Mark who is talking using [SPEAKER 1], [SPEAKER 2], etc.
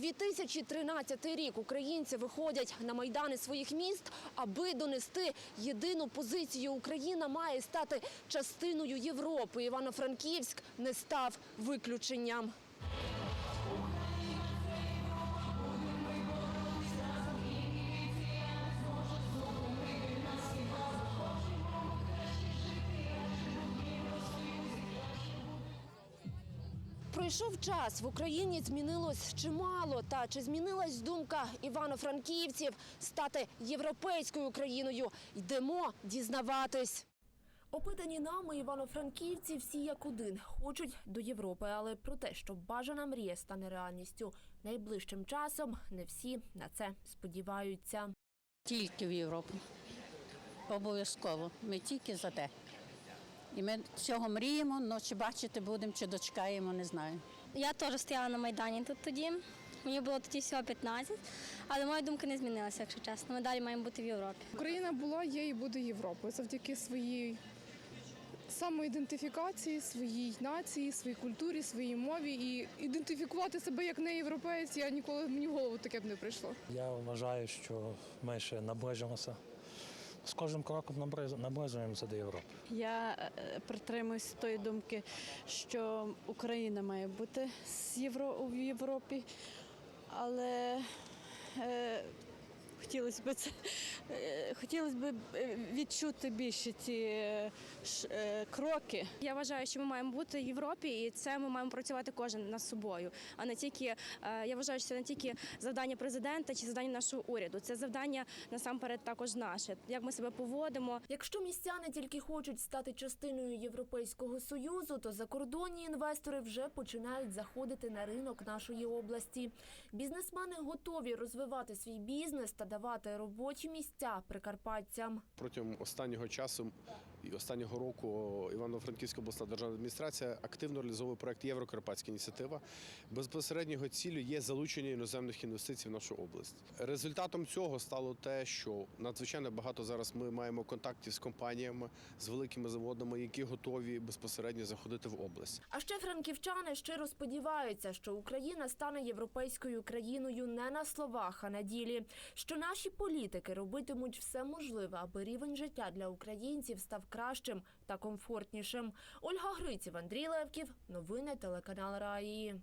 [SPEAKER 1] 2013 рік українці виходять на майдани своїх міст, аби донести єдину позицію. Україна має стати частиною Європи. Івано-Франківськ не став виключенням. Пройшов час, в Україні змінилось чимало. Та чи змінилась думка івано-франківців стати європейською країною? Йдемо дізнаватись. Опитані нами івано-франківці всі як один хочуть до Європи, але про те, що бажана мрія стане реальністю найближчим часом, не всі на це сподіваються.
[SPEAKER 2] Тільки в Європу. Обов'язково. Ми тільки за те. І ми цього мріємо, але чи бачити будемо, чи дочекаємо, не знаю.
[SPEAKER 3] Я теж стояла на Майдані тут тоді. Мені було тоді всього 15, але моя думка не змінилася, якщо чесно. Ми далі маємо бути в Європі.
[SPEAKER 4] Україна була, є і буде Європою завдяки своїй самоідентифікації, своїй нації, своїй культурі, своїй мові. І ідентифікувати себе як не європеєць, я ніколи мені в голову таке б не прийшло.
[SPEAKER 5] Я вважаю, що ми ще наближимося. З кожним кроком наближ- наближуємося до Європи.
[SPEAKER 6] Я е, притримуюсь тої думки, що Україна має бути в Європі, але е, хотілося б це е, хотілося б е, відчути більше ці е, кроки.
[SPEAKER 7] Я вважаю, що ми маємо бути в Європі, і це ми маємо працювати кожен над собою. А не тільки я вважаю, що це не тільки завдання президента чи завдання нашого уряду. Це завдання насамперед також наше. Як ми себе поводимо,
[SPEAKER 1] Якщо містяни тільки хочуть стати частиною Європейського союзу, то закордонні інвестори вже починають заходити на ринок нашої області. Бізнесмени готові розвивати свій бізнес та давати робочі місця прикарпатцям.
[SPEAKER 8] Протягом останнього часу і останнього року Івано-Франківська обласна державна адміністрація активно реалізовує проект Єврокарпатська ініціатива. Безпосереднього цілю є залучення іноземних інвестицій в нашу область. Результатом цього стало те, що надзвичайно багато зараз ми маємо контактів з компаніями, з великими заводами, які готові безпосередньо заходити в область.
[SPEAKER 1] А ще франківчани щиро сподіваються, що Україна стане європейською країною не на словах, а на ділі. Що наші політики робитимуть все можливе, аби рівень життя для українців став кращим та комфортнішим. Ольга Гриців, Андрій Левків, новини телеканал Раї.